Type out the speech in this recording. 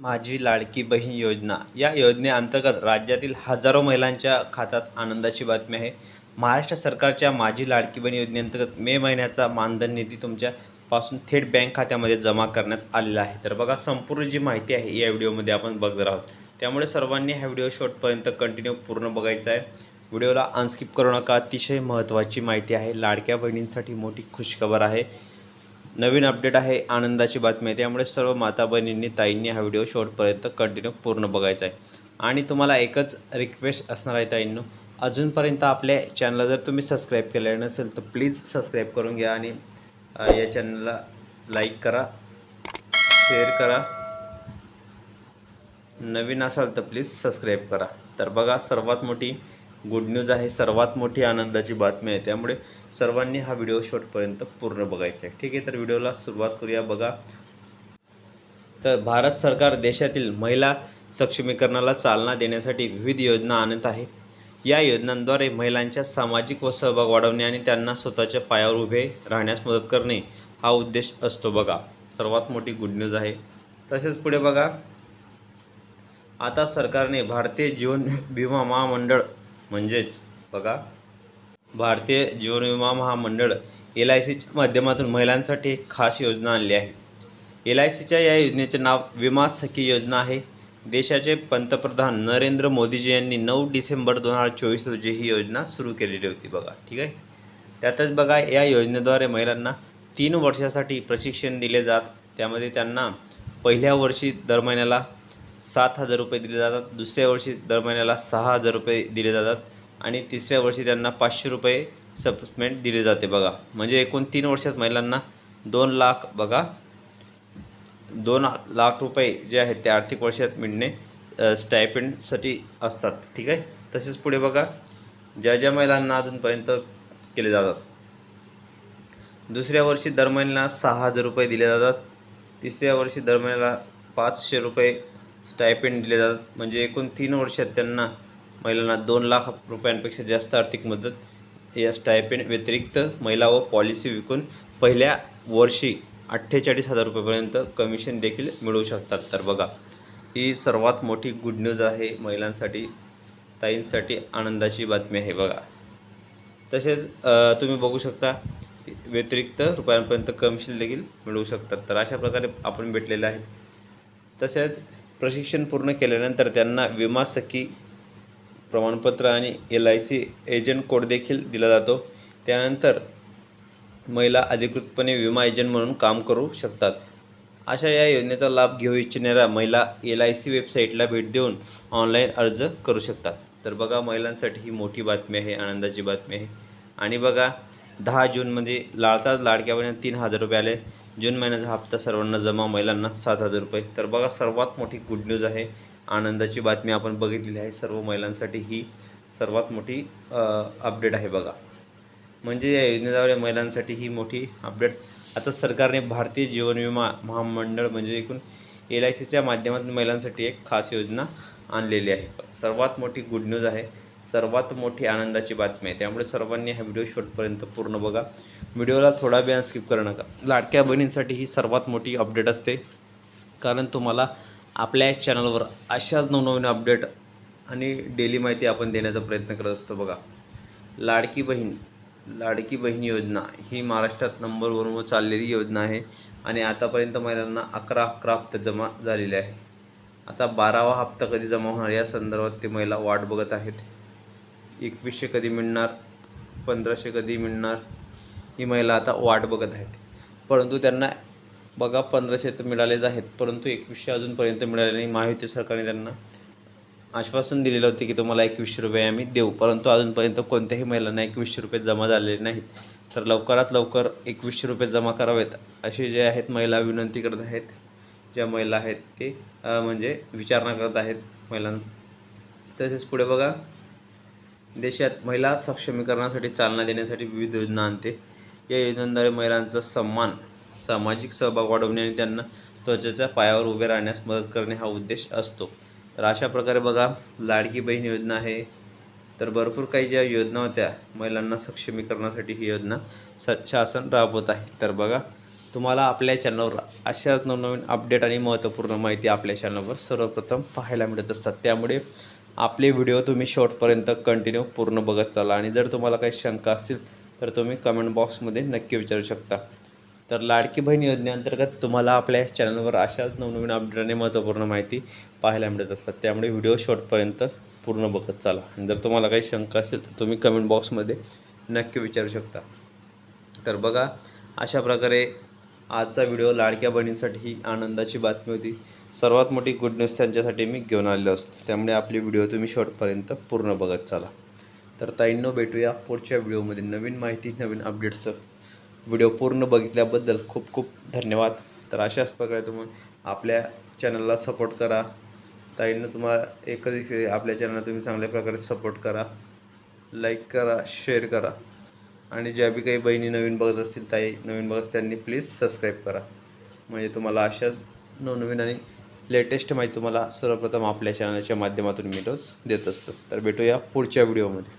माझी लाडकी बहीण योजना. या योजनेअंतर्गत राज्यातील हजारो महिलांच्या खात्यात आनंदाची बातमी आहे. महाराष्ट्र सरकारच्या माझी लाडकी बहीण योजनेअंतर्गत मे महिन्याचा मानधन निधी तुमच्यापासून थेट बँक खात्यामध्ये जमा करण्यात आलेला आहे. तर बघा संपूर्ण जी माहिती आहे या व्हिडिओमध्ये आपण बघणार आहोत. त्यामुळे सर्वांनी हा व्हिडिओ शॉर्टपर्यंत कंटिन्यू पूर्ण बघायचा आहे. व्हिडिओला अनस्किप करू नका. अतिशय महत्त्वाची माहिती आहे. लाडक्या बहिणींसाठी मोठी खुशखबर आहे. नवीन अपडेट आहे आनंदाची बातमी आहे. त्यामुळे सर्व माता बहिणींनी ताईंनी हा व्हिडिओ शेवटपर्यंत कंटिन्यू पूर्ण बघायचा आहे. आणि तुम्हाला एकच रिक्वेस्ट असणार आहे ताईंनो अजूनपर्यंत आपल्या चॅनलला जर तुम्ही सबस्क्राईब केलेलं नसेल तर प्लीज सबस्क्राईब करून घ्या आणि या चॅनलला लाईक करा शेअर करा. नवीन असाल तर प्लीज सबस्क्राईब करा. तर बघा सर्वात मोठी गुड न्यूज आहे सर्वात मोठी आनंदाची बातमी आहे. त्यामुळे सर्वांनी हा व्हिडिओ शेवटपर्यंत पूर्ण बघायचा आहे. ठीक आहे तर व्हिडिओला सुरुवात करूया. बघा. तर भारत सरकार देशातील महिला सक्षमीकरणाला चालना देण्यासाठी विविध योजना आणत आहे. या योजनांद्वारे महिलांच्या सामाजिक व सहभाग वाढवणे आणि त्यांना स्वतःच्या पायावर उभे राहण्यास मदत करणे हा उद्देश असतो. बघा. सर्वात मोठी गुड न्यूज आहे. तसेच पुढे बघा. आता सरकारने भारतीय जीवन विमा महामंडळ म्हणजेच बघा भारतीय जीवन विमा महामंडळ एल आय सीच्या माध्यमातून महिलांसाठी एक खास योजना आणली आहे. एल आय सीच्या या योजनेचे नाव विमा सखी योजना आहे. देशाचे पंतप्रधान नरेंद्र मोदीजी यांनी नऊ डिसेंबर दोन हजार चोवीस रोजी ही योजना सुरू केलेली होती बघा ठीक आहे? त्यातच बघा या योजनेद्वारे महिलांना तीन वर्षासाठी प्रशिक्षण दिले जात. त्यामध्ये त्यांना पहिल्या वर्षी दर महिन्याला सात हजार रुपये दिले जातात. दुसऱ्या वर्षी दर महिन्याला सहा हजार रुपये दिले जातात. आणि तिसऱ्या वर्षी त्यांना पाचशे रुपये सप्लिमेंट दिले जाते बघा. म्हणजे एकूण तीन वर्षात महिलांना दोन लाख बघा. दोन लाख रुपये जे आहेत ते आर्थिक वर्षात मिळणे स्टायपेंडसाठी असतात. ठीक आहे? तसेच पुढे बघा. ज्या ज्या महिलांना अजूनपर्यंत केले जातात. दुसऱ्या वर्षी दर महिन्याला सहा हजार रुपये दिले जातात. तिसऱ्या वर्षी दर महिन्याला पाचशे रुपये स्टायपेंड दिले जातात. म्हणजे एकूण तीन वर्षात त्यांना महिलांना दोन लाख रुपयांपेक्षा जास्त आर्थिक मदत या स्टायपेंड व्यतिरिक्त महिला व पॉलिसी विकून पहिल्या वर्षी अठ्ठेचाळीस हजार रुपयेपर्यंत कमिशन देखील मिळू शकतात. तर बघा ही सर्वात मोठी गुड न्यूज आहे महिलांसाठी ताईंसाठी आनंदाची बातमी आहे बघा. तसेच तुम्ही बघू शकता व्यतिरिक्त रुपयांपर्यंत कमिशन देखील मिळवू शकतात. तर अशा प्रकारे आपण भेटलेलं आहे तसेच प्रशिक्षण पूर्ण केल्यानंतर त्यांना विमा सखी प्रमाणपत्र आणि L I C agent code देखील दिला जातो. त्यानंतर महिला अधिकृतपणे विमा एजंट म्हणून काम करू शकतात. अशा या योजनेचा लाभ घेऊ इच्छिणाऱ्या महिला एल आय सी वेबसाईटला भेट देऊन ऑनलाईन अर्ज करू शकतात. तर बघा महिलांसाठी ही मोठी बातमी आहे आनंदाची बातमी आहे. आणि बघा दहा जूनमध्ये लाडताच लाडक्या तीन हजार रुपये आले. जून महिन्याचा हप्ता सर्वांना जमा महिलांना सात हजार रुपये. तर बघा सर्वात मोठी गुड न्यूज आहे. आनंदाची बातमी आपण बघितलेली आहे. सर्व महिलांसाठी ही सर्वात मोठी अपडेट आहे बघा. म्हणजे या योजनेद्वारे महिलांसाठी ही मोठी अपडेट आता सरकारने भारतीय जीवन विमा महामंडळ म्हणजे एकूण एल आय सीच्या माध्यमातून महिलांसाठी एक खास योजना आणलेली आहे. सर्वात मोठी गुड न्यूज आहे. सर्वात मोठी आनंदाची बातमी आहे. त्यामुळे सर्वांनी हा व्हिडिओ शेवटपर्यंत पूर्ण बघा. व्हिडिओला थोडा वेळ स्किप करू नका. लाडक्या बहिणींसाठी ही सर्वात मोठी अपडेट असते. कारण तुम्हाला आपल्या चॅनलवर अशाच नवनवीन अपडेट आणि डेली माहिती आपण देण्याचा प्रयत्न करत असतो बघा. लाडकी बहीण लाडकी बहीण योजना ही महाराष्ट्रात नंबर वनवर चाललेली योजना आहे आणि आतापर्यंत महिलांना अकरा अकरा हप्ते जमा झालेले आहे आता बारावा हप्ता कधी जमा होणार? या संदर्भात ते महिला वाट बघत आहेत. एकवीसशे कधी मिळणार पंधराशे कधी मिळणार ही महिला आता वाट बघत आहेत. परंतु त्यांना बघा पंधराशे तर मिळालेच आहेत परंतु एकवीसशे अजूनपर्यंत मिळाले नाही. महायुती सरकारने त्यांना आश्वासन दिलेलं होते की तुम्हाला एकवीसशे रुपये आम्ही देऊ. परंतु अजूनपर्यंत कोणत्याही महिलांना एकवीसशे रुपये जमा झालेले नाहीत. तर लवकरात लवकर एकवीसशे रुपये जमा करावेत असे जे आहेत महिला विनंती करत आहेत. ज्या महिला आहेत ते म्हणजे विचारणा करत आहेत महिलांना. तसेच पुढे बघा देशात महिला सक्षमीकरणासाठी चालना देण्यासाठी विविध योजना आणते. या योजनांद्वारे महिलांचा सन्मान सामाजिक सहभाग वाढवणे आणि त्यांना त्वचेच्या पायावर उभे राहण्यास मदत करणे हा उद्देश असतो. तर अशा प्रकारे बघा लाडकी बहीण योजना आहे. तर भरपूर काही ज्या योजना होत्या महिलांना सक्षमीकरणासाठी ही योजना स शासन राबवत आहे. तर बघा तुम्हाला आपल्या चॅनलवर अशाच नवनवीन अपडेट आणि महत्त्वपूर्ण माहिती आपल्या चॅनलवर सर्वप्रथम पाहायला मिळत असतात. त्यामुळे आपले व्हिडिओ तुम्ही शॉर्टपर्यंत कंटिन्यू पूर्ण बघत चाला. आणि जर तुम्हाला काही शंका असतील तर तुम्ही कमेंट बॉक्समध्ये नक्की विचारू शकता. तर लाडकी बहीण योजनेअंतर्गत तुम्हाला आपल्या चॅनलवर अशाच नवनवीन अपडेट आणि महत्त्वपूर्ण माहिती पाहायला मिळत असतात. त्यामुळे व्हिडिओ शॉर्टपर्यंत पूर्ण बघत चाला. आणि जर तुम्हाला काही शंका असेल तर तुम्ही कमेंट बॉक्समध्ये नक्की विचारू शकता. तर बघा अशा प्रकारे आजचा व्हिडिओ लाडक्या बहिणींसाठी ही आनंदाची बातमी होती. सर्वात मोठी गुड न्यूज त्यांच्यासाठी मी घेऊन आलेलो असतो. त्यामुळे आपली व्हिडिओ तुम्ही शॉर्टपर्यंत पूर्ण बघत चाला. तर ताईंनो भेटूया पुढच्या व्हिडिओमध्ये नवीन माहिती नवीन अपडेट्सचं व्हिडिओ पूर्ण बघितल्याबद्दल खूप खूप धन्यवाद. तर अशाच प्रकारे तुम्ही आपल्या चॅनलला सपोर्ट करा. ताईंनो तुम्हाला एकच आपल्या चॅनलला तुम्ही चांगल्या प्रकारे सपोर्ट करा. लाईक करा शेअर करा. आणि ज्या बी काही बहिणी नवीन बघत असतील ताई नवीन बघत त्यांनी प्लीज सबस्क्राईब करा. म्हणजे तुम्हाला अशाच नवनवीन आणि लेटेस्ट माहिती तुम्हाला सर्वप्रथम आपल्या चॅनलच्या माध्यमातून मी रोज देत असतो. तर भेटूया पुढच्या व्हिडिओमध्ये